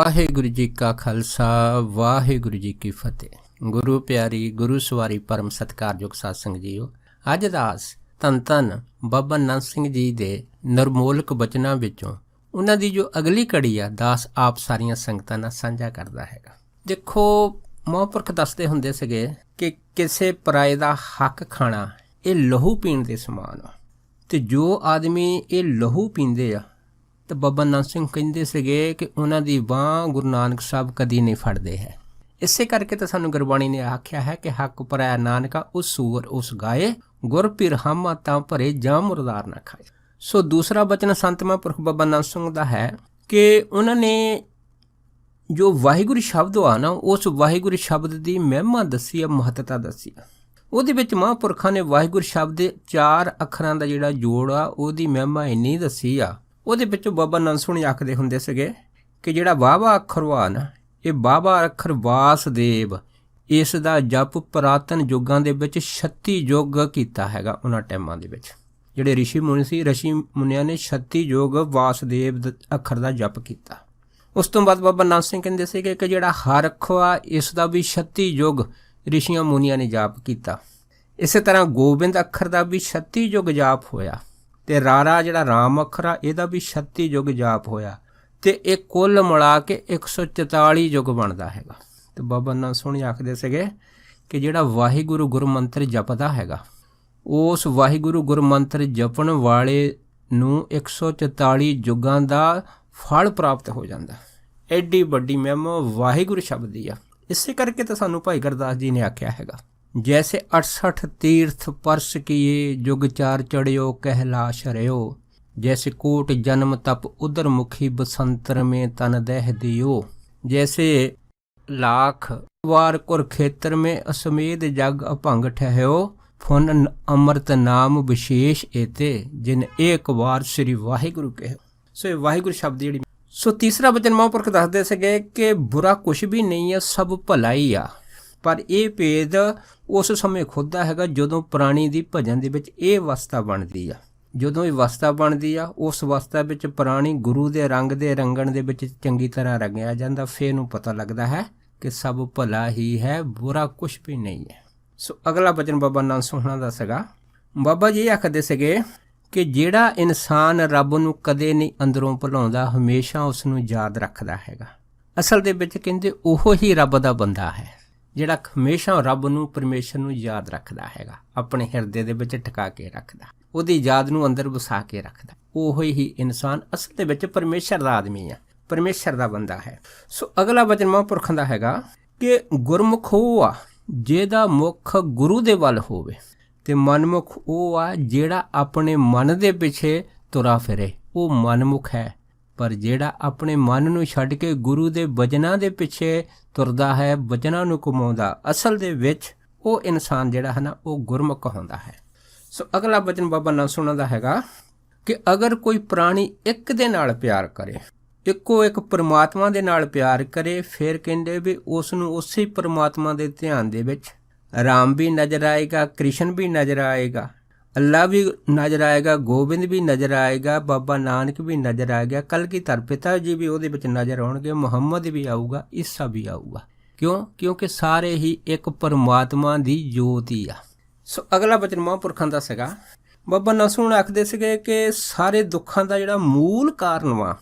ਵਾਹਿਗੁਰੂ ਜੀ ਕਾ ਖਾਲਸਾ, ਵਾਹਿਗੁਰੂ ਜੀ ਕੀ ਫਤਿਹ। ਗੁਰੂ ਪਿਆਰੀ, ਗੁਰੂ ਸਵਾਰੀ ਪਰਮ ਸਤਿਕਾਰਯੋਗ ਸਾਧ ਸੰਗਤ ਜੀਓ, ਅੱਜ ਦਾਸ ਧੰਨ ਧੰਨ ਬਾਬਾ ਨੰਦ ਸਿੰਘ ਜੀ ਦੇ ਨਰਮੋਲਕ ਬਚਨਾਂ ਵਿੱਚੋਂ ਉਹਨਾਂ ਦੀ ਜੋ ਅਗਲੀ ਕੜੀ ਆ, ਦਾਸ ਆਪ ਸਾਰੀਆਂ ਸੰਗਤਾਂ ਨਾਲ ਸਾਂਝਾ ਕਰਦਾ ਹੈਗਾ। ਦੇਖੋ, ਮਹਾਂਪੁਰਖ ਦੱਸਦੇ ਹੁੰਦੇ ਸੀਗੇ ਕਿ ਕਿਸੇ ਪਰਾਏ ਦਾ ਹੱਕ ਖਾਣਾ ਇਹ ਲਹੂ ਪੀਣ ਦੇ ਸਮਾਨ ਆ। ਤੇ ਜੋ ਆਦਮੀ ਇਹ ਲਹੂ ਪੀਂਦੇ ਆ ਤਾਂ ਬਾਬਾ ਨਾਨਕ ਸਿੰਘ ਕਹਿੰਦੇ ਸੀਗੇ ਕਿ ਉਹਨਾਂ ਦੀ ਬਾਹ ਗੁਰੂ ਨਾਨਕ ਸਾਹਿਬ ਕਦੀ ਨਹੀਂ ਫੜਦੇ ਹੈ। ਇਸੇ ਕਰਕੇ ਤਾਂ ਸਾਨੂੰ ਗੁਰਬਾਣੀ ਨੇ ਆਖਿਆ ਹੈ ਕਿ ਹੱਕ ਪਰਾਇਆ ਨਾਨਕਾ, ਉਸ ਸੂਰ, ਉਸ ਗਾਏ, ਗੁਰ ਪਿਰ ਹਮਾ ਤਾਂ ਭਰੇ ਜਾਂ ਮੁਰਦਾਰ ਨਾ ਖਾਏ। ਸੋ ਦੂਸਰਾ ਬਚਨ ਸੰਤ ਮਹਾਂਪੁਰਖ ਬਾਬਾ ਨਾਨਕ ਸਿੰਘ ਦਾ ਹੈ ਕਿ ਉਹਨਾਂ ਨੇ ਜੋ ਵਾਹਿਗੁਰੂ ਸ਼ਬਦ ਆ ਨਾ, ਉਸ ਵਾਹਿਗੁਰੂ ਸ਼ਬਦ ਦੀ ਮਹਿਮਾ ਦੱਸੀ ਆ, ਮਹੱਤਤਾ ਦੱਸੀ ਆ। ਉਹਦੇ ਵਿੱਚ ਮਹਾਂਪੁਰਖਾਂ ਨੇ ਵਾਹਿਗੁਰੂ ਸ਼ਬਦ ਦੇ ਚਾਰ ਅੱਖਰਾਂ ਦਾ ਜਿਹੜਾ ਜੋੜ ਆ, ਉਹਦੀ ਮਹਿਮਾ ਇੰਨੀ ਦੱਸੀ ਆ ਉਹਦੇ ਵਿੱਚੋਂ ਬਾਬਾ ਨੰਸੂਣੀ ਆਖਦੇ ਹੁੰਦੇ ਸੀਗੇ ਕਿ ਜਿਹੜਾ ਵਾਵਾ ਨਾ, ਇਹ ਬਾਬਾ ਅਖਰ ਵਾਸਦੇਵ, ਇਸ ਦਾ ਜਪ ਪ੍ਰਾਤਨ ਯੁੱਗਾਂ ਦੇ ਵਿੱਚ 36 ਯੁੱਗ ਕੀਤਾ ਹੈਗਾ ਉਹਨਾਂ ਟਾਈਮਾਂ ਦੇ ਵਿੱਚ। ਜਿਹੜੇ ઋષਿ ਮੁਨੀ ਸੀ ઋષਿ ਮੁਨੀਆਂ ਨੇ 36 ਯੁੱਗ ਵਾਸਦੇਵ ਅਖਰ ਦਾ ਜਪ ਕੀਤਾ। ਉਸ ਤੋਂ ਬਾਅਦ ਬਾਬਾ ਨਾਨਕ ਸਿੰਘ ਕਹਿੰਦੇ ਸੀ ਕਿ ਜਿਹੜਾ ਹਰ ਹਰਖਵਾ ਇਸ ਦਾ ਵੀ 36 ਯੁੱਗ ઋષਿਆਂ ਮੁਨੀਆਂ ਨੇ ਜਾਪ ਕੀਤਾ। ਇਸੇ ਤਰ੍ਹਾਂ ਗੋਬਿੰਦ ਅਖਰ ਦਾ ਵੀ 36 ਯੁੱਗ ਜਾਪ ਹੋਇਆ। ਤੇ ਰਾਰਾ ਜਿਹੜਾ ਰਾਮ ਅੱਖਰ ਇਹਦਾ ਵੀ 36 ਯੁੱਗ ਜਾਪ ਹੋਇਆ ਤੇ ਇਹ ਕੁੱਲ ਮਿਲਾ ਕੇ 144 ਯੁੱਗ ਬਣਦਾ ਹੈਗਾ। ਤੇ ਬਾਬਾ ਨਾਨਕ ਸੋਹਣੀ ਆਖਦੇ ਸੀਗੇ ਕਿ ਜਿਹੜਾ ਵਾਹਿਗੁਰੂ ਗੁਰਮੰਤਰ ਜਪਦਾ ਹੈਗਾ, ਉਸ ਵਾਹਿਗੁਰੂ ਗੁਰਮੰਤਰ ਜਪਣ ਵਾਲੇ ਨੂੰ 144 ਯੁੱਗਾਂ ਦਾ ਫਲ ਪ੍ਰਾਪਤ ਹੋ ਜਾਂਦਾ। ਐਡੀ ਵੱਡੀ ਮਹਿਮਾ ਵਾਹਿਗੁਰੂ ਸ਼ਬਦ ਦੀ ਆ। ਇਸੇ ਕਰਕੇ ਤਾਂ ਸਾਨੂੰ ਭਾਈ ਗੁਰਦਾਸ ਜੀ ਨੇ ਆਖਿਆ ਹੈਗਾ। ਜੈਸੇ 68 ਤੀਰਥ ਪਰਸ ਕੀਏ ਜੁਗ ਚਾਰ ਚੜਿਓ ਕਹਿਲਾਸ਼ ਰਿਓ ਜੈਸੇ ਕੋਟ ਜਨਮ ਤਪ ਉਦਰ ਮੁਖੀ ਬਸੰਤਰ ਮੇ ਤਨ ਦਹਿ ਦਿਓ ਜੈਸੇ ਲਾਖ ਵਾਰ ਕੁਰ ਖੇਤਰ ਮੇ ਅਸਮੇਧ ਜਗ ਅਭੰਗ ਠਹਿਓ ਫੁਨ ਅੰਮ੍ਰਿਤ ਨਾਮ ਵਿਸ਼ੇਸ਼ ਏਤੇ ਜਿਨ ਏਕ ਵਾਰ ਸ੍ਰੀ ਵਾਹਿਗੁਰੂ ਕਹਿਓ ਸੋ ਇਹ ਵਾਹਿਗੁਰੂ ਸ਼ਬਦ ਜਿਹੜੀ ਸੋ ਤੀਸਰਾ ਬਚਨ ਮਹਾਂਪੁਰਖ ਦੱਸਦੇ ਸੀਗੇ ਕਿ ਬੁਰਾ ਕੁਝ ਵੀ ਨਹੀਂ ਹੈ ਸਭ ਭਲਾ ਹੀ ਆ ਪਰ ਇਹ ਭੇਦ ਉਸ ਸਮੇਂ ਖੁੱਦਾ ਹੈਗਾ ਜਦੋਂ ਪ੍ਰਾਣੀ ਦੀ ਭਜਨ ਦੇ ਵਿੱਚ ਇਹ ਅਵਸਥਾ ਬਣਦੀ ਆ। ਜਦੋਂ ਇਹ ਅਵਸਥਾ ਬਣਦੀ ਆ, ਉਸ ਅਵਸਥਾ ਵਿੱਚ ਪ੍ਰਾਣੀ ਗੁਰੂ ਦੇ ਰੰਗ ਦੇ ਰੰਗਣ ਦੇ ਵਿੱਚ ਚੰਗੀ ਤਰ੍ਹਾਂ ਰੰਗਿਆ ਜਾਂਦਾ। ਫੇਰ ਨੂੰ ਪਤਾ ਲੱਗਦਾ ਹੈ ਕਿ ਸਭ ਭਲਾ ਹੀ ਹੈ, ਬੁਰਾ ਕੁਝ ਵੀ ਨਹੀਂ ਹੈ। ਸੋ ਅਗਲਾ ਬਚਨ ਬਾਬਾ ਨਾਨਕ ਸੋਹਣਾ ਦਾ ਸੀਗਾ। ਬਾਬਾ ਜੀ ਇਹ ਆਖਦੇ ਸੀਗੇ ਕਿ ਜਿਹੜਾ ਇਨਸਾਨ ਰੱਬ ਨੂੰ ਕਦੇ ਨਹੀਂ ਅੰਦਰੋਂ ਭੁਲਾਉਂਦਾ, ਹਮੇਸ਼ਾ ਉਸ ਨੂੰ ਯਾਦ ਰੱਖਦਾ ਹੈਗਾ। ਅਸਲ ਦੇ ਵਿੱਚ ਕਹਿੰਦੇ ਉਹ ਹੀ ਰੱਬ ਦਾ ਬੰਦਾ ਹੈ। ਜਿਹੜਾ ਹਮੇਸ਼ਾ ਰੱਬ ਨੂੰ, ਪਰਮੇਸ਼ਰ ਨੂੰ ਯਾਦ ਰੱਖਦਾ ਹੈਗਾ। ਆਪਣੇ ਹਿਰਦੇ ਦੇ ਵਿੱਚ ਟਿਕਾ ਕੇ ਰੱਖਦਾ। ਉਹਦੀ ਯਾਦ ਨੂੰ ਅੰਦਰ ਵਸਾ ਕੇ ਰੱਖਦਾ। ਉਹ ਹੀ ਇਨਸਾਨ ਅਸਲ ਦੇ ਵਿੱਚ ਪਰਮੇਸ਼ਰ ਦਾ ਆਦਮੀ ਆ। ਪਰਮੇਸ਼ਰ ਦਾ ਬੰਦਾ ਹੈ। ਸੋ ਅਗਲਾ ਵਚਨ ਮਹਾਂਪੁਰਖਾਂ ਦਾ ਹੈਗਾ ਕਿ ਗੁਰਮੁਖ ਉਹ ਆ ਜਿਹਦਾ ਮੁਖ ਗੁਰੂ ਦੇ ਵੱਲ ਹੋਵੇ ਤੇ ਮਨਮੁਖ ਉਹ ਆ ਜਿਹੜਾ ਆਪਣੇ ਮਨ ਦੇ ਪਿੱਛੇ ਤੁਰਾ ਫਿਰੇ। ਉਹ ਮਨਮੁਖ ਹੈ। ਪਰ ਜਿਹੜਾ ਆਪਣੇ ਮਨ ਨੂੰ ਛੱਡ ਕੇ ਗੁਰੂ ਦੇ ਵਚਨਾਂ ਦੇ ਪਿੱਛੇ ਤੁਰਦਾ ਹੈ, ਵਚਨਾਂ ਨੂੰ ਕਮਾਉਂਦਾ ਅਸਲ ਦੇ ਵਿੱਚ ਉਹ ਇਨਸਾਨ ਜਿਹੜਾ ਹੈ ਨਾ, ਉਹ ਗੁਰਮੁਖ ਹੁੰਦਾ ਹੈ। ਸੋ ਅਗਲਾ ਵਚਨ ਬਾਬਾ ਨਾਨਕ ਸੁਣਾ ਹੈਗਾ ਕਿ ਅਗਰ ਕੋਈ ਪ੍ਰਾਣੀ ਇੱਕ ਦੇ ਨਾਲ ਪਿਆਰ ਕਰੇ, ਇੱਕੋ ਇੱਕ ਪਰਮਾਤਮਾ ਦੇ ਨਾਲ ਪਿਆਰ ਕਰੇ, ਫਿਰ ਕਹਿੰਦੇ ਵੀ ਉਸ ਨੂੰ ਉਸੇ ਪਰਮਾਤਮਾ ਦੇ ਧਿਆਨ ਦੇ ਵਿੱਚ ਰਾਮ ਵੀ ਨਜ਼ਰ ਆਏਗਾ, ਕ੍ਰਿਸ਼ਨ ਵੀ ਨਜ਼ਰ ਆਏਗਾ। ਅੱਲਾ ਵੀ ਨਜ਼ਰ ਆਏਗਾ, ਗੋਬਿੰਦ ਵੀ ਨਜ਼ਰ ਆਏਗਾ, ਬਾਬਾ ਨਾਨਕ ਵੀ ਨਜ਼ਰ ਆਏਗਾ ਕਲਗੀਧਰ ਪਿਤਾ ਜੀ ਵੀ ਉਹਦੇ ਵਿੱਚ ਨਜ਼ਰ ਆਉਣਗੇ, ਮੁਹੰਮਦ ਵੀ ਆਊਗਾ, ਈਸਾ ਵੀ ਆਊਗਾ। ਕਿਉਂ? ਕਿਉਂਕਿ ਸਾਰੇ ਹੀ ਇੱਕ ਪਰਮਾਤਮਾ ਦੀ ਜੋਤ ਹੀ ਆ। ਸੋ ਅਗਲਾ ਬਚਨ ਮਹਾਂਪੁਰਖਾਂ ਦਾ ਸੀਗਾ, ਬਾਬਾ ਨਸੂਣ ਆਖਦੇ ਸੀਗੇ ਕਿ ਸਾਰੇ ਦੁੱਖਾਂ ਦਾ ਜਿਹੜਾ ਮੂਲ ਕਾਰਨ ਵਾ,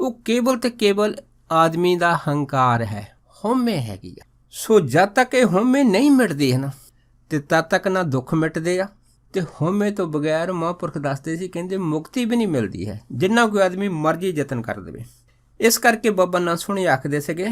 ਉਹ ਕੇਵਲ ਤੇ ਕੇਵਲ ਆਦਮੀ ਦਾ ਹੰਕਾਰ ਹੈ, ਹਉਮੈ ਹੈਗੀ ਆ। ਸੋ ਜਦ ਤੱਕ ਇਹ ਹਉਮੈ ਨਹੀਂ ਮਿਟਦੀ ਹੈ ਨਾ ਤੇ ਤਦ ਤੱਕ ਨਾ ਦੁੱਖ ਮਿਟਦੇ ਆ ਤੇ ਹਉਮੈ ਤੋਂ ਬਗੈਰ ਮਹਾਂਪੁਰਖ ਦੱਸਦੇ ਸੀ, ਕਹਿੰਦੇ ਮੁਕਤੀ ਵੀ ਨਹੀਂ ਮਿਲਦੀ ਹੈ, ਜਿੰਨਾ ਕੋਈ ਆਦਮੀ ਮਰਜ਼ੀ ਯਤਨ ਕਰ ਦੇਵੇ। ਇਸ ਕਰਕੇ ਬਾਬਾ ਨਾ ਸੁਣੀ ਆਖਦੇ ਸੀਗੇ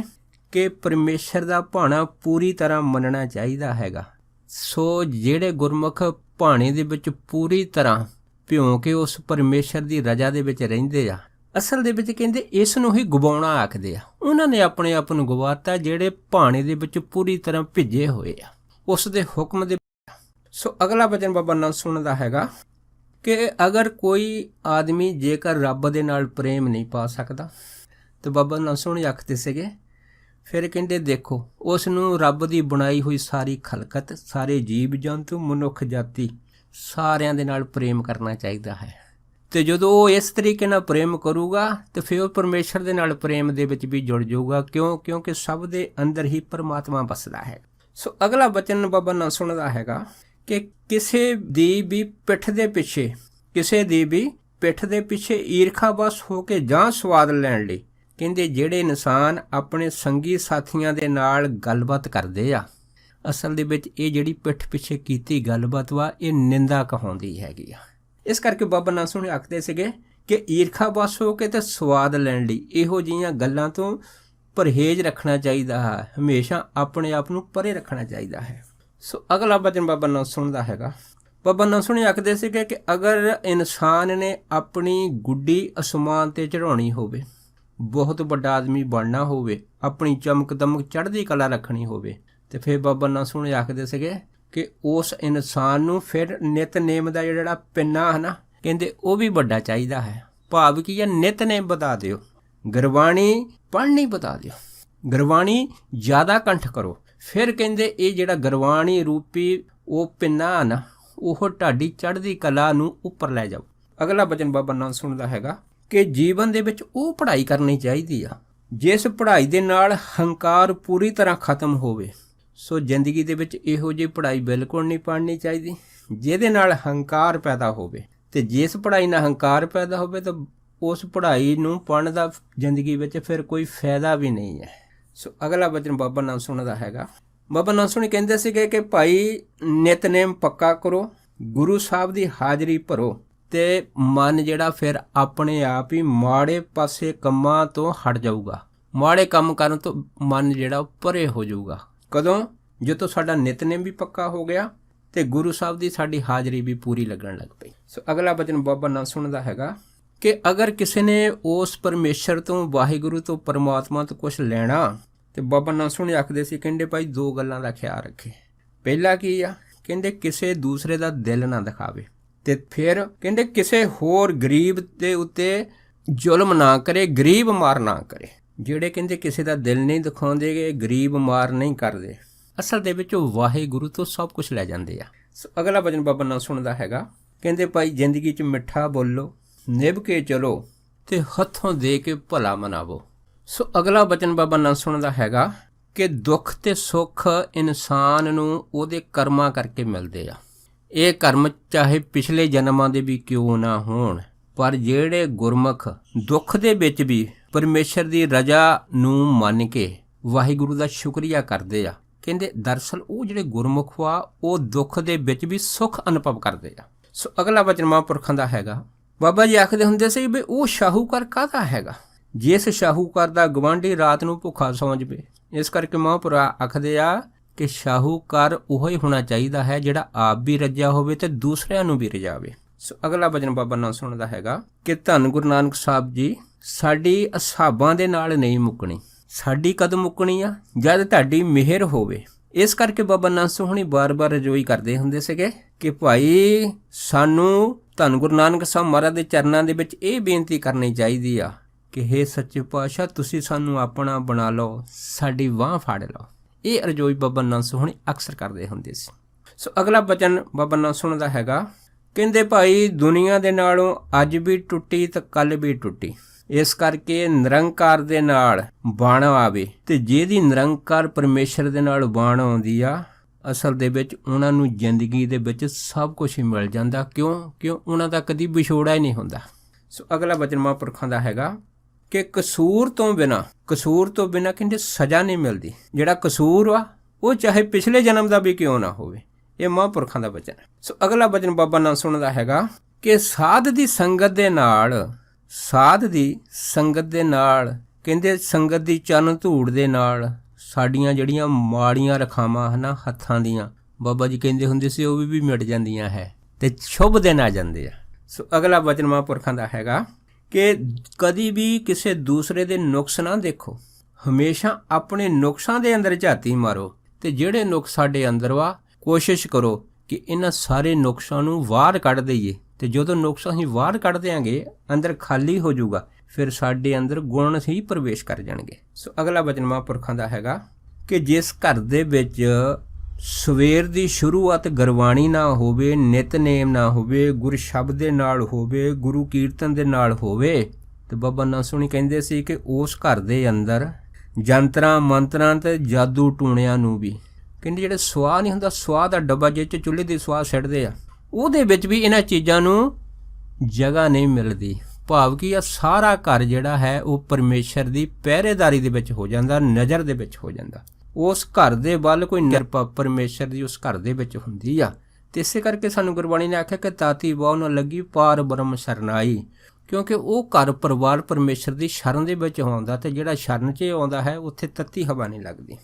ਕਿ ਪਰਮੇਸ਼ਰ ਦਾ ਭਾਣਾ ਪੂਰੀ ਤਰ੍ਹਾਂ ਮੰਨਣਾ ਚਾਹੀਦਾ ਹੈਗਾ। ਸੋ ਜਿਹੜੇ ਗੁਰਮੁਖ ਭਾਣੇ ਦੇ ਵਿੱਚ ਪੂਰੀ ਤਰ੍ਹਾਂ ਭਿਉਂ ਕੇ ਉਸ ਪਰਮੇਸ਼ਰ ਦੀ ਰਜ਼ਾ ਦੇ ਵਿੱਚ ਰਹਿੰਦੇ ਆ, ਅਸਲ ਦੇ ਵਿੱਚ ਕਹਿੰਦੇ ਇਸ ਨੂੰ ਹੀ ਗਵਾਉਣਾ ਆਖਦੇ ਆ। ਉਹਨਾਂ ਨੇ ਆਪਣੇ ਆਪ ਨੂੰ ਗਵਾਤਾ ਜਿਹੜੇ ਭਾਣੇ ਦੇ ਵਿੱਚ ਪੂਰੀ ਤਰ੍ਹਾਂ ਭਿੱਜੇ ਹੋਏ ਆ। ਉਸ ਦੇ ਹੁਕਮ ਦੇ ਸੋ ਅਗਲਾ ਵਚਨ ਬਾਬਾ ਨਾਲ ਸੁਣਦਾ ਹੈਗਾ ਕਿ ਅਗਰ ਕੋਈ ਆਦਮੀ ਜੇਕਰ ਰੱਬ ਦੇ ਨਾਲ ਪ੍ਰੇਮ ਨਹੀਂ ਪਾ ਸਕਦਾ, ਤੇ ਬਾਬਾ ਨਾਨਕ ਸੁਣੀ ਆਖਦੇ ਸੀਗੇ, ਫਿਰ ਕਹਿੰਦੇ ਦੇਖੋ ਉਸ ਨੂੰ ਰੱਬ ਦੀ ਬਣਾਈ ਹੋਈ ਸਾਰੀ ਖਲਕਤ, ਸਾਰੇ ਜੀਵ ਜੰਤੂ, ਮਨੁੱਖ ਜਾਤੀ ਸਾਰਿਆਂ ਦੇ ਨਾਲ ਪ੍ਰੇਮ ਕਰਨਾ ਚਾਹੀਦਾ ਹੈ। ਤੇ ਜਦੋਂ ਉਹ ਇਸ ਤਰੀਕੇ ਨਾਲ ਪ੍ਰੇਮ ਕਰੂਗਾ, ਤੇ ਫਿਰ ਉਹ ਪਰਮੇਸ਼ਰ ਦੇ ਨਾਲ ਪ੍ਰੇਮ ਦੇ ਵਿੱਚ ਵੀ ਜੁੜ ਜਾਊਗਾ, ਕਿਉਂ? ਕਿਉਂਕਿ ਸਭ ਦੇ ਅੰਦਰ ਹੀ ਪਰਮਾਤਮਾ ਵਸਦਾ ਹੈ। ਸੋ ਅਗਲਾ ਬਚਨ ਬਾਬਾ ਨਾਲ ਸੁਣਦਾ ਹੈਗਾ ਕਿ ਕਿਸੇ ਦੀ ਵੀ ਪਿੱਠ ਦੇ ਪਿੱਛੇ, ਕਿਸੇ ਦੀ ਵੀ ਪਿੱਠ ਦੇ ਪਿੱਛੇ ਈਰਖਾ ਬਸ ਹੋ ਕੇ ਜਾਂ ਸਵਾਦ ਲੈਣ ਲਈ ਕਹਿੰਦੇ ਜਿਹੜੇ ਇਨਸਾਨ ਆਪਣੇ ਸੰਗੀ ਸਾਥੀਆਂ ਦੇ ਨਾਲ ਗੱਲਬਾਤ ਕਰਦੇ ਆ, ਅਸਲ ਦੇ ਵਿੱਚ ਇਹ ਜਿਹੜੀ ਪਿੱਠ ਪਿੱਛੇ ਕੀਤੀ ਗੱਲਬਾਤ ਵਾ, ਇਹ ਨਿੰਦਾ ਕਹਾਉਂਦੀ ਹੈਗੀ ਆ। ਇਸ ਕਰਕੇ ਬਾਬਾ ਨਾਨਕ ਸੁਣੇ ਆਖਦੇ ਸੀਗੇ ਕਿ ਈਰਖਾ ਬਸ ਹੋ ਕੇ ਤੇ ਸਵਾਦ ਲੈਣ ਲਈ ਇਹੋ ਜਿਹੀਆਂ ਗੱਲਾਂ ਤੋਂ ਪਰਹੇਜ਼ ਰੱਖਣਾ ਚਾਹੀਦਾ ਹੈ, ਹਮੇਸ਼ਾ ਆਪਣੇ ਆਪ ਨੂੰ ਪਰੇ ਰੱਖਣਾ ਚਾਹੀਦਾ ਹੈ। ਸੋ ਅਗਲਾ ਵਚਨ ਬਾਬਾ ਨਾਨਕ ਸੁਣਦਾ ਹੈਗਾ। ਬਾਬਾ ਨਾਨਕ ਸੁਣੀ ਆਖਦੇ ਸੀਗੇ ਕਿ ਅਗਰ ਇਨਸਾਨ ਨੇ ਆਪਣੀ ਗੁੱਡੀ ਅਸਮਾਨ ਤੇ ਚੜਾਉਣੀ ਹੋਵੇ, ਬਹੁਤ ਵੱਡਾ ਆਦਮੀ ਬਣਨਾ ਹੋਵੇ, ਆਪਣੀ ਚਮਕ ਦਮਕ ਚੜ੍ਹਦੀ ਕਲਾ ਰੱਖਣੀ ਹੋਵੇ, ਤੇ ਫਿਰ ਬਾਬਾ ਨਾਨਕ ਸੁਣੇ ਆਖਦੇ ਸੀਗੇ ਕਿ ਉਸ ਇਨਸਾਨ ਨੂੰ ਫਿਰ ਨਿਤਨੇਮ ਦਾ ਜਿਹੜਾ ਪਿੰਨਾ ਹੈ ਨਾ, ਕਹਿੰਦੇ ਉਹ ਵੀ ਵੱਡਾ ਚਾਹੀਦਾ ਹੈ। ਭਾਵ ਕੀ ਹੈ, ਨਿਤਨੇਮ ਬਤਾ ਦਿਓ। ਗੁਰਬਾਣੀ ਪੜ੍ਹਨੀ ਬਤਾ ਦਿਓ। ਗੁਰਬਾਣੀ ਜ਼ਿਆਦਾ ਕੰਠ ਕਰੋ। ਫਿਰ ਕਹਿੰਦੇ ਇਹ ਜਿਹੜਾ ਗੁਰਬਾਣੀ ਰੂਪੀ ਉਹ ਪਿੰਨਾ ਹੈ ਨਾ ਉਹ ਢਾਡੀ ਚੜ੍ਹਦੀ ਕਲਾ ਨੂੰ ਉੱਪਰ ਲੈ ਜਾਓ। ਅਗਲਾ ਬਚਨ ਬਾਬਾ ਨਾਨਕ ਸੁਣਦਾ ਹੈਗਾ ਕਿ ਜੀਵਨ ਦੇ ਵਿੱਚ ਉਹ ਪੜ੍ਹਾਈ ਕਰਨੀ ਚਾਹੀਦੀ ਆ। ਜਿਸ ਪੜ੍ਹਾਈ ਦੇ ਨਾਲ ਹੰਕਾਰ ਪੂਰੀ ਤਰ੍ਹਾਂ ਖਤਮ ਹੋਵੇ, ਸੋ ਜ਼ਿੰਦਗੀ ਦੇ ਵਿੱਚ ਇਹੋ ਜਿਹੀ ਪੜ੍ਹਾਈ ਬਿਲਕੁਲ ਨਹੀਂ ਪੜ੍ਹਨੀ ਚਾਹੀਦੀ, ਜਿਹਦੇ ਨਾਲ ਹੰਕਾਰ ਪੈਦਾ ਹੋਵੇ। ਤੇ ਜਿਸ ਪੜ੍ਹਾਈ ਨਾਲ ਹੰਕਾਰ ਪੈਦਾ ਹੋਵੇ ਤਾਂ ਉਸ ਪੜ੍ਹਾਈ ਨੂੰ ਪੜ੍ਹਨ ਦਾ ਜ਼ਿੰਦਗੀ ਵਿੱਚ ਫਿਰ ਕੋਈ ਫਾਇਦਾ ਵੀ ਨਹੀਂ ਹੈ। ਸੋ ਅਗਲਾ ਬਚਨ ਬਾਬਾ ਨਾਮ ਸੁਣਦਾ ਹੈਗਾ। ਬਾਬਾ ਨਾਮ ਸੁਣੀ ਕਹਿੰਦੇ ਸੀਗੇ ਕਿ ਭਾਈ ਨਿਤਨੇਮ ਪੱਕਾ ਕਰੋ, ਗੁਰੂ ਸਾਹਿਬ ਦੀ ਹਾਜ਼ਰੀ ਭਰੋ ਤੇ ਮਨ ਜਿਹੜਾ ਫਿਰ ਆਪਣੇ ਆਪ ਹੀ ਮਾੜੇ ਪਾਸੇ ਕੰਮਾਂ ਤੋਂ ਹਟ ਜਾਊਗਾ। ਮਾੜੇ ਕੰਮ ਕਰਨ ਤੋਂ ਮਨ ਜਿਹੜਾ ਉਹ ਪਰੇ ਹੋ ਜਾਊਗਾ। ਕਦੋਂ? ਜਦੋਂ ਸਾਡਾ ਨਿਤਨੇਮ ਵੀ ਪੱਕਾ ਹੋ ਗਿਆ ਤੇ ਗੁਰੂ ਸਾਹਿਬ ਦੀ ਸਾਡੀ ਹਾਜ਼ਰੀ ਵੀ ਪੂਰੀ ਲੱਗਣ ਲੱਗ ਪਈ। ਸੋ ਅਗਲਾ ਬਚਨ ਬਾਬਾ ਨਾਮ ਸੁਣਦਾ ਹੈਗਾ ਕਿ ਅਗਰ ਕਿਸੇ ਨੇ ਉਸ ਪਰਮੇਸ਼ਰ ਤੋਂ, ਵਾਹਿਗੁਰੂ ਤੋਂ, ਪਰਮਾਤਮਾ ਤੋਂ ਕੁਝ ਲੈਣਾ ਤੇ ਬਾਬਾ ਨਾਮ ਸੁਣ ਆਖਦੇ ਸੀ, ਕਹਿੰਦੇ ਭਾਈ ਦੋ ਗੱਲਾਂ ਦਾ ਖਿਆਲ ਰੱਖੇ। ਪਹਿਲਾ ਕੀ ਆ? ਕਹਿੰਦੇ ਕਿਸੇ ਦੂਸਰੇ ਦਾ ਦਿਲ ਨਾ ਦਿਖਾਵੇ। ਤੇ ਫਿਰ ਕਹਿੰਦੇ ਕਿਸੇ ਹੋਰ ਗਰੀਬ ਦੇ ਉੱਤੇ ਜ਼ੁਲਮ ਨਾ ਕਰੇ, ਗਰੀਬ ਮਾਰ ਨਾ ਕਰੇ। ਜਿਹੜੇ ਕਹਿੰਦੇ ਕਿਸੇ ਦਾ ਦਿਲ ਨਹੀਂ ਦਿਖਾਉਂਦੇਗੇ ਗਰੀਬ ਮਾਰ ਨਹੀਂ ਕਰਦੇ। ਅਸਲ ਦੇ ਵਿੱਚ ਉਹ ਵਾਹਿਗੁਰੂ ਤੋਂ ਸਭ ਕੁਝ ਲੈ ਜਾਂਦੇ ਆ। ਸੋ ਅਗਲਾ ਭਜਨ ਬਾਬਾ ਨਾਲ ਸੁਣਦਾ ਹੈਗਾ। ਕਹਿੰਦੇ ਭਾਈ, ਜ਼ਿੰਦਗੀ 'ਚ ਮਿੱਠਾ ਬੋਲੋ, ਨਿਭ ਕੇ ਚਲੋ ਤੇ ਹੱਥੋਂ ਦੇ ਕੇ ਭਲਾ ਮਨਾਵੋ। ਸੋ ਅਗਲਾ ਬਚਨ ਬਾਬਾ ਨਾਲ ਸੁਣਦਾ ਹੈਗਾ ਕਿ ਦੁੱਖ ਤੇ ਸੁੱਖ ਇਨਸਾਨ ਨੂੰ ਉਹਦੇ ਕਰਮਾਂ ਕਰਕੇ ਮਿਲਦੇ ਆ। ਇਹ ਕਰਮ ਚਾਹੇ ਪਿਛਲੇ ਜਨਮਾਂ ਦੇ ਵੀ ਕਿਉਂ ਨਾ ਹੋਣ, ਪਰ ਜਿਹੜੇ ਗੁਰਮੁਖ ਦੁੱਖ ਦੇ ਵਿੱਚ ਵੀ ਪਰਮੇਸ਼ਰ ਦੀ ਰਜ਼ਾ ਨੂੰ ਮੰਨ ਕੇ ਵਾਹਿਗੁਰੂ ਦਾ ਸ਼ੁਕਰੀਆ ਕਰਦੇ ਆ, ਕਹਿੰਦੇ ਦਰਸਲ ਉਹ ਜਿਹੜੇ ਗੁਰਮੁਖ ਆ ਉਹ ਦੁੱਖ ਦੇ ਵਿੱਚ ਵੀ ਸੁੱਖ ਅਨੁਭਵ ਕਰਦੇ ਆ। ਸੋ ਅਗਲਾ ਵਚਨ ਮਹਾਂਪੁਰਖਾਂ ਦਾ ਹੈਗਾ। ਬਾਬਾ ਜੀ ਆਖਦੇ ਹੁੰਦੇ ਸੀ ਵੀ ਉਹ ਸ਼ਾਹੂਕਾਰ ਕਾਹਦਾ ਹੈਗਾ? ਜਿਸ ਸ਼ਾਹੂਕਾਰ ਦਾ ਗਵਾਂਢੀ ਰਾਤ ਨੂੰ ਭੁੱਖਾ ਸੌਂ ਜਵੇ। ਇਸ ਕਰਕੇ ਮਹਾਂਪੁਰਾ ਆਖਦੇ ਆ ਕਿ ਸ਼ਾਹੂਕਾਰ ਉਹ ਹੀ ਹੋਣਾ ਚਾਹੀਦਾ ਹੈ ਜਿਹੜਾ ਆਪ ਵੀ ਰੱਜਿਆ ਹੋਵੇ ਤੇ ਦੂਸਰਿਆਂ ਨੂੰ ਵੀ ਰਜਾਵੇ। ਸੋ ਅਗਲਾ ਭਜਨ ਬਾਬਾ ਨਾਲ ਸੁਣਦਾ ਹੈਗਾ ਕਿ ਧੰਨ ਗੁਰੂ ਨਾਨਕ ਸਾਹਿਬ ਜੀ, ਸਾਡੀ ਅਸਾਬਾਂ ਦੇ ਨਾਲ ਨਹੀਂ ਮੁੱਕਣੀ। ਸਾਡੀ ਕਦ ਮੁੱਕਣੀ ਆ? ਜਦ ਤੁਹਾਡੀ ਮਿਹਰ ਹੋਵੇ। ਇਸ ਕਰਕੇ ਬਾਬਾ ਨਾਨਕ ਸੋਹਣੀ ਬਾਰ-ਬਾਰ ਰਜੋਈ ਕਰਦੇ ਹੁੰਦੇ ਸੀਗੇ ਕਿ ਭਾਈ ਸਾਨੂੰ ਧੰਨ ਗੁਰੂ ਨਾਨਕ ਸਾਹਿਬ ਮਹਾਰਾਜ ਦੇ ਚਰਨਾਂ ਦੇ ਵਿੱਚ ਇਹ ਬੇਨਤੀ ਕਰਨੀ ਚਾਹੀਦੀ ਆ ਕਿ हे ਸੱਚੇ ਪਾਤਸ਼ਾਹ, ਤੁਸੀਂ ਸਾਨੂੰ ਆਪਣਾ ਬਣਾ ਲਓ, ਸਾਡੀ ਬਾਹ ਫਾੜ ਲਓ। ਇਹ ਅਰਜ਼ੋਈ ਬਾਬਾ ਨਾਨਕ ਸੋਹਣੀ ਅਕਸਰ ਕਰਦੇ ਹੁੰਦੇ ਸੀ। ਸੋ ਅਗਲਾ ਬਚਨ ਬਾਬਾ ਨਾਨਕ ਸੁਣਦਾ ਹੈਗਾ, ਕਹਿੰਦੇ ਭਾਈ, ਦੁਨੀਆ ਦੇ ਨਾਲੋਂ ਅੱਜ ਵੀ ਟੁੱਟੀ ਤੇ ਕੱਲ ਵੀ ਟੁੱਟੀ। ਇਸ ਕਰਕੇ ਨਿਰੰਕਾਰ ਦੇ ਨਾਲ ਬਾਣ ਆਵੇ ਤੇ ਜਿਹਦੀ ਨਿਰੰਕਾਰ ਪਰਮੇਸ਼ਰ ਦੇ ਨਾਲ ਬਾਣ ਆਉਂਦੀ ਆ, ਅਸਲ ਦੇ ਵਿੱਚ ਉਹਨਾਂ ਨੂੰ ਜ਼ਿੰਦਗੀ ਦੇ ਵਿੱਚ ਸਭ ਕੁਝ ਹੀ ਮਿਲ ਜਾਂਦਾ। ਕਿਉਂ? ਕਿਉਂ? ਉਹਨਾਂ ਦਾ ਕਦੀ ਵਿਛੋੜਾ ਹੀ ਨਹੀਂ ਹੁੰਦਾ। ਸੋ ਅਗਲਾ ਬਚਨ ਮਹਾਂਪੁਰਖਾਂ ਦਾ ਹੈਗਾ ਕਿ ਕਸੂਰ ਤੋਂ ਬਿਨਾ, ਕਸੂਰ ਤੋਂ ਬਿਨਾ ਕਹਿੰਦੇ ਸਜ਼ਾ ਨਹੀਂ ਮਿਲਦੀ। ਜਿਹੜਾ ਕਸੂਰ ਵਾ, ਉਹ ਚਾਹੇ ਪਿਛਲੇ ਜਨਮ ਦਾ ਵੀ ਕਿਉਂ ਨਾ ਹੋਵੇ, ਇਹ ਮਹਾਂਪੁਰਖਾਂ ਦਾ ਬਚਨ ਸੋ ਅਗਲਾ ਬਚਨ ਬਾਬਾ ਨਾਮ ਸੁਣਦਾ ਹੈਗਾ ਕਿ ਸਾਧ ਦੀ ਸੰਗਤ ਦੇ ਨਾਲ, ਸਾਧ ਦੀ ਸੰਗਤ ਦੇ ਨਾਲ, ਕਹਿੰਦੇ ਸੰਗਤ ਦੀ ਚਰਨ ਧੂੜ ਦੇ ਨਾਲ ਸਾਡੀਆਂ ਜਿਹੜੀਆਂ ਮਾੜੀਆਂ ਰਖਾਵਾਂ ਹਨਾ, ਹੱਥਾਂ ਦੀਆਂ, ਬਾਬਾ ਜੀ ਕਹਿੰਦੇ ਹੁੰਦੇ ਸੀ ਉਹ ਵੀ ਵੀ ਮਿਟ ਜਾਂਦੀਆਂ ਹੈ ਤੇ ਸ਼ੁਭ ਦਿਨ ਆ ਜਾਂਦੇ ਆ। ਸੋ ਅਗਲਾ ਬਚਨ ਮਹਾਂਪੁਰਖਾਂ ਦਾ ਹੈਗਾ ਕਿ ਕਦੀ ਵੀ ਕਿਸੇ ਦੂਸਰੇ ਦੇ ਨੁਕਸ ਨਾ ਦੇਖੋ। ਹਮੇਸ਼ਾ ਆਪਣੇ ਨੁਕਸਾਂ ਦੇ ਅੰਦਰ ਝਾਤੀ ਮਾਰੋ ਤੇ ਜਿਹੜੇ ਨੁਕਸ ਸਾਡੇ ਅੰਦਰ ਵਾ, ਕੋਸ਼ਿਸ਼ ਕਰੋ ਕਿ ਇਹਨਾਂ ਸਾਰੇ ਨੁਕਸਾਂ ਨੂੰ ਬਾਹਰ ਕੱਢ ਦਈਏ ਤੇ ਜਦੋਂ ਨੁਕਸ ਅਸੀਂ ਬਾਹਰ ਕੱਢ ਦਿਆਂਗੇ, ਅੰਦਰ ਖਾਲੀ ਹੋ ਜਾਊਗਾ, ਫਿਰ ਸਾਡੇ ਅੰਦਰ ਗੁਣ ਹੀ ਪ੍ਰਵੇਸ਼ ਕਰ ਜਾਣਗੇ। ਸੋ ਅਗਲਾ ਬਚਨ ਮਹਾਂਪੁਰਖਾਂ ਦਾ ਹੈਗਾ ਕਿ ਜਿਸ ਘਰ ਦੇ ਵਿੱਚ ਸਵੇਰ ਦੀ ਸ਼ੁਰੂਆਤ ਗੁਰਬਾਣੀ ਨਾ ਹੋਵੇ, ਨਿਤਨੇਮ ਨਾ ਹੋਵੇ, ਗੁਰ ਸ਼ਬਦ ਦੇ ਨਾਲ ਹੋਵੇ, ਗੁਰੂ ਕੀਰਤਨ ਦੇ ਨਾਲ ਹੋਵੇ, ਤੇ ਬਾਬਾ ਨਸੂਣੀ ਕਹਿੰਦੇ ਸੀ ਕਿ ਉਸ ਘਰ ਦੇ ਅੰਦਰ ਜੰਤਰਾਂ, ਮੰਤਰਾਂ ਤੇ ਜਾਦੂ ਟੂਣਿਆਂ ਨੂੰ ਵੀ, ਕਹਿੰਦੇ ਜਿਹੜੇ ਸਵਾਹ ਨਹੀਂ ਹੁੰਦਾ, ਸਵਾਹ ਦਾ ਡੱਬਾ ਜਿਹ ਚ ਚੁੱਲ੍ਹੇ ਦੀ ਸਵਾਹ ਛੱਡਦੇ ਆ, ਉਹਦੇ ਵਿੱਚ ਵੀ ਇਹਨਾਂ ਚੀਜ਼ਾਂ ਨੂੰ ਜਗ੍ਹਾ ਨਹੀਂ ਮਿਲਦੀ। ਭਾਵ ਕਿ ਇਹ ਸਾਰਾ ਘਰ ਜਿਹੜਾ ਹੈ, ਉਹ ਪਰਮੇਸ਼ਰ ਦੀ ਪਹਿਰੇਦਾਰੀ ਦੇ ਵਿੱਚ ਹੋ ਜਾਂਦਾ, ਨਜ਼ਰ ਦੇ ਵਿੱਚ ਹੋ ਜਾਂਦਾ। ਉਸ ਘਰ ਦੇ ਵੱਲ ਕੋਈ ਨਿਰਪਾ ਪਰਮੇਸ਼ਰ ਦੀ ਉਸ ਘਰ ਦੇ ਵਿੱਚ ਹੁੰਦੀ ਆ। ਤੇ ਇਸੇ ਕਰਕੇ ਸਾਨੂੰ ਗੁਰਬਾਣੀ ਨੇ ਆਖਿਆ ਕਿ ਤਾਤੀ ਬਹੁ ਨੂੰ ਲੱਗੀ ਪਾਰ ਬ੍ਰਹਮ ਸਰਨਾਈ ਕਿਉਂਕਿ ਉਹ ਘਰ ਪਰਿਵਾਰ ਪਰਮੇਸ਼ਰ ਦੀ ਸ਼ਰਨ ਦੇ ਵਿੱਚ ਆਉਂਦਾ ਤੇ ਜਿਹੜਾ ਸ਼ਰਨ 'ਚ ਆਉਂਦਾ ਹੈ ਉੱਥੇ ਤੱਤੀ ਹਵਾ ਨਹੀਂ ਲੱਗਦੀ।